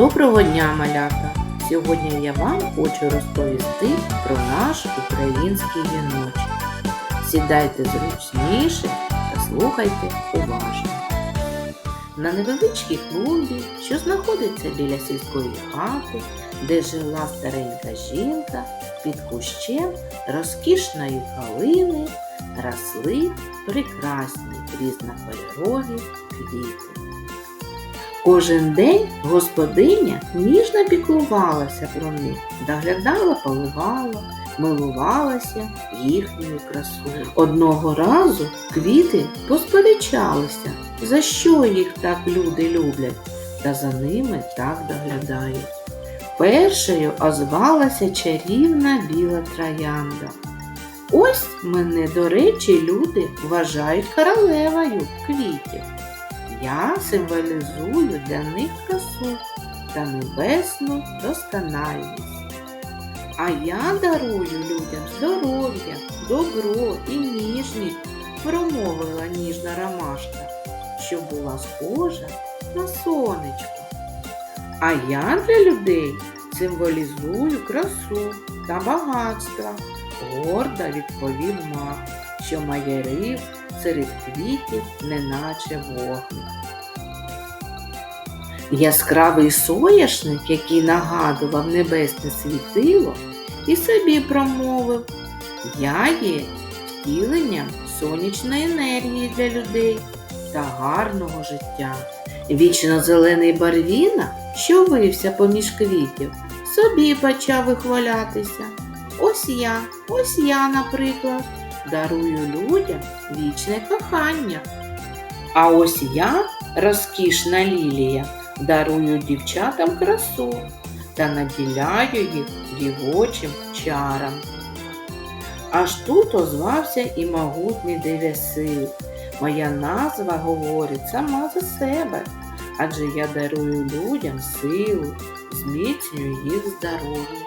Доброго дня, малята! Сьогодні я вам хочу розповісти про наш український віночок. Сідайте зручніше та слухайте уважно. На невеличкій клумбі, що знаходиться біля сільської хати, де жила старенька жінка, під кущем розкішної калини росли прекрасні різнокольорові квіти. Кожен день господиня ніжно піклувалася про них, доглядала, поливала, милувалася їхньою красою. Одного разу квіти посперечалися, за що їх так люди люблять, та за ними так доглядають. Першою озвалася чарівна біла троянда. Ось мене, до речі, люди вважають королевою квітів. Я символізую для них красу та небесну досконалість. А я дарую людям здоров'я, добро і ніжність, промовила ніжна ромашка, що була схожа на сонечко. А я для людей символізую красу та багатство, гордо відповів мах, що маярив серед квітів, неначе вогник. Яскравий соняшник, який нагадував небесне світило, і собі промовив Я є втіленням сонячної енергії для людей та гарного життя. Вічно зелений барвіна, що вився поміж квітів, собі почав вихвалятися. Ось я, ось я, наприклад, дарую людям вічне кохання. А ось я, розкішна лілія, дарую дівчатам красу та наділяю їх дівочим чарам. Аж тут озвався і могутній дев'ясил. Моя назва говорить сама за себе, адже я дарую людям силу, зміцнюю їх здоров'я.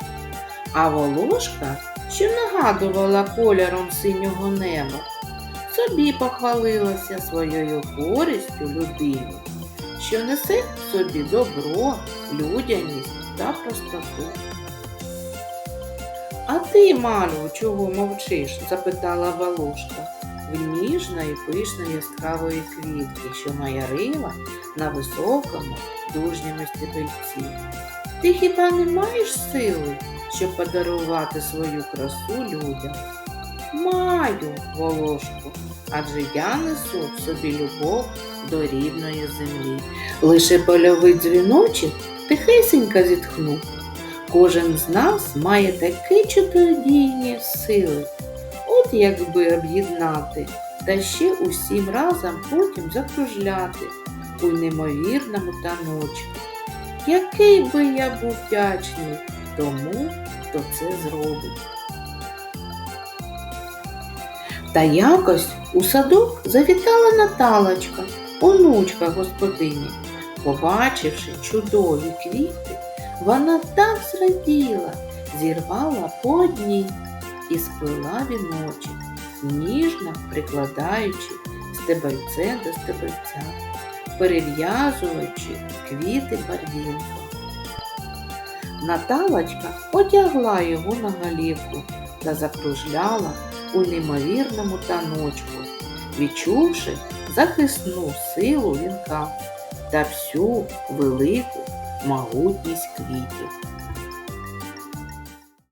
А волошка, що нагадувала кольором синього неба, собі похвалилася своєю користю людині, що несе в собі добро, людяність та простоту. А ти, Малю, чого мовчиш? запитала Волошка в ніжної пишної яскравої квітки, що маярила на високому дужньому стебельці. Ти хіба не маєш сили, щоб подарувати свою красу людям? Маю, Волошку, адже я несу в собі любов до рідної землі. Лише польовий дзвіночок тихесенько зітхнув. Кожен з нас має такі чудодійні сили, от якби об'єднати, та ще усім разом потім закружляти у неймовірному таночку. Який би я був вдячний тому, хто це зробить. Та якось у садок завітала Наталочка, онучка господині. Побачивши чудові квіти, вона так зраділа, зірвала по одній і сплела віночок, ніжно прикладаючи стебельце до стебельця, перев'язуючи квіти барвінком. Наталочка одягла його на голівку та закружляла у неймовірному таночку, відчувши захисну силу вінка та всю велику могутність квітів.